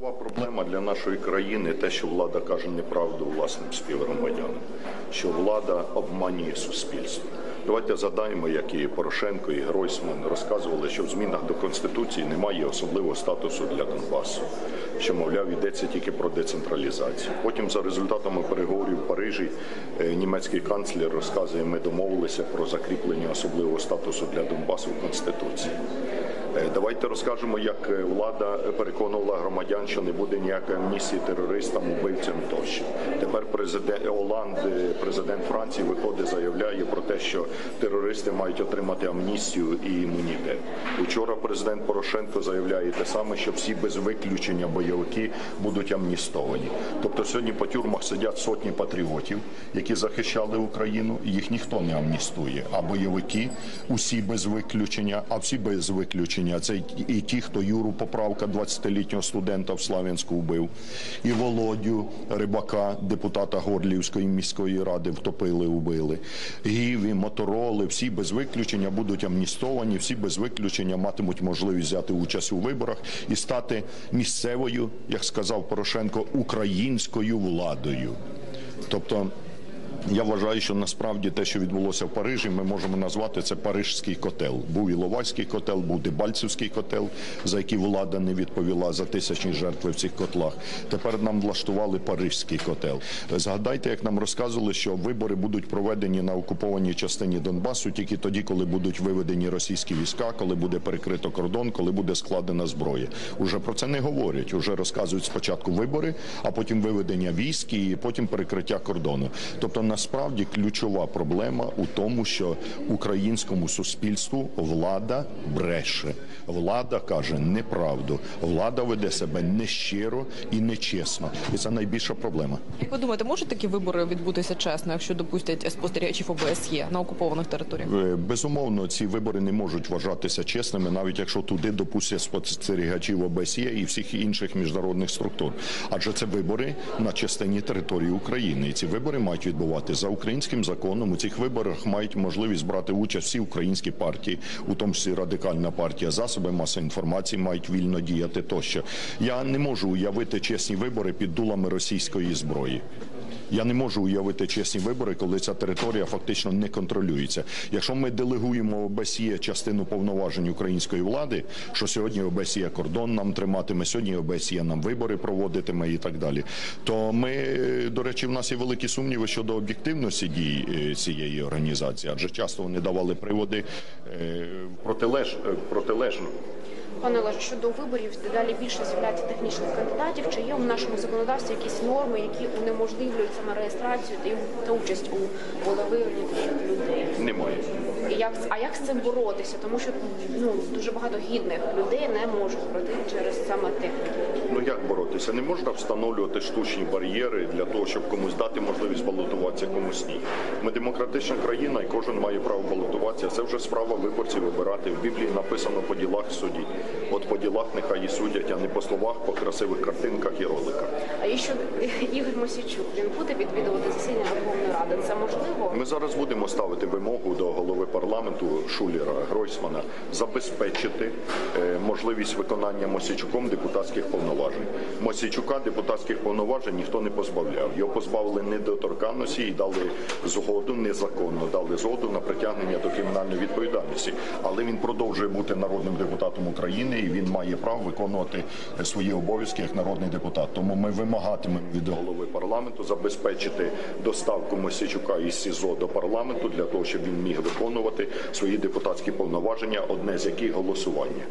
Проблема для нашої країни те, що влада каже неправду власним співгромадянам, що влада обманює суспільство. Давайте задаємо, як і Порошенко, і Гройсман розказували, що в змінах до конституції немає особливого статусу для Донбасу, що мовляв йдеться тільки про децентралізацію. Потім, за результатами переговорів в Парижі, е, німецький канцлер розказує, ми домовилися про закріплення особливого статусу для Донбасу в конституції. Е, Давайте розкажемо, як е, влада переконувала громадян, що не буде ніякої амністії терористам, убивцям тощо. Тепер президент Оланд, е, президент Франції, виходить, заявляє про те, що терористи мають отримати амністію і імунітет. Учора президент Порошенко заявляє те саме, що всі без виключення бойовики будуть амністовані. Тобто сьогодні по тюрмах сидять сотні патріотів, які захищали Україну. Їх ніхто не амністує. А бойовики усі без виключення, а всі без виключення. Це і ті, хто Юру Поправка, 20-літнього студента в Славянську вбив, і Володю Рибака, депутата Горлівської міської ради, втопили, убили. Гіві, мотороли, всі без виключення будуть амністовані, всі без виключення матимуть можливість взяти участь у виборах і стати місцевою, як сказав Порошенко, українською владою. Тобто я вважаю, що насправді те, що відбулося в Парижі, ми можемо назвати це Парижський котел. Був Іловайський котел, був Дебальцевський котел, за який влада не відповіла за тисячні жертви в цих котлах. Тепер нам влаштували Парижський котел. Згадайте, як нам розказували, що вибори будуть проведені на окупованій частині Донбасу тільки тоді, коли будуть виведені російські війська, коли буде перекрито кордон, коли буде складена зброя. Уже про це не говорять. Уже розказують спочатку вибори, а потім виведення військ і потім перекриття кордону. Тобто насправді ключова проблема у тому, що українському суспільству влада бреше. Влада каже неправду. Влада веде себе нещиро і нечесно. І це найбільша проблема. Як ви думаєте, можуть такі вибори відбутися чесно, якщо допустять спостерігачів ОБСЄ на окупованих територіях? Е, Безумовно, ці вибори не можуть вважатися чесними, навіть якщо туди допустять спостерігачів ОБСЄ і всіх інших міжнародних структур. Адже це вибори на частині території України. І ці вибори мають відбувати за українським законом. У цих виборах мають можливість брати участь всі українські партії, у тому числі радикальна партія, засоби масової інформації мають вільно діяти. Тощо я не можу уявити чесні вибори під дулами російської зброї. Я не можу уявити чесні вибори, коли ця територія фактично не контролюється. Якщо ми делегуємо ОБСЄ частину повноважень української влади, що сьогодні ОБСЄ кордон нам триматиме, сьогодні ОБСЄ нам вибори проводитиме і так далі. То ми, до речі, в нас є великі сумніви щодо об'єктивності дій е, цієї організації, адже часто вони давали приводи е, протилеж, е, протилежно. Пане Олеже, щодо виборів дедалі більше з'являється технічних кандидатів. Чи є в нашому законодавстві якісь норми, які унеможливлюють саме реєстрацію та, участь у волевиявленні людей? Немає. І як а як з цим боротися? Тому що ну дуже багато гідних людей не можуть пройти через саме техніку. Ну як боротися? Не можна встановлювати штучні бар'єри для того, щоб комусь дати можливість балотуватися, комусь ні. Ми демократична країна, і кожен має право балотуватися. Це вже справа виборців вибирати. В Біблії написано по ділах судіть. От по ділах нехай і судять, а не по словах, по красивих картинках і роликах. А і щодо Ігор Мосійчук, він буде відвідувати засідання Верховної Ради. Це можливо? Ми зараз будемо ставити вимогу до голови парламенту Шулера Гройсмана забезпечити е, можливість виконання Мосійчуком депутатських повноважень. Мосійчука депутатських повноважень ніхто не позбавляв. Його позбавили недоторканності і дали згоду незаконно, дали згоду на притягнення до кримінальної відповідальності. Але він продовжує бути народним депутатом України і він має право виконувати свої обов'язки як народний депутат. Тому ми вимагатимемо від голови парламенту забезпечити доставку Мосійчука із СІЗО до парламенту для того, щоб він міг виконувати свої депутатські повноваження, одне з яких голосування.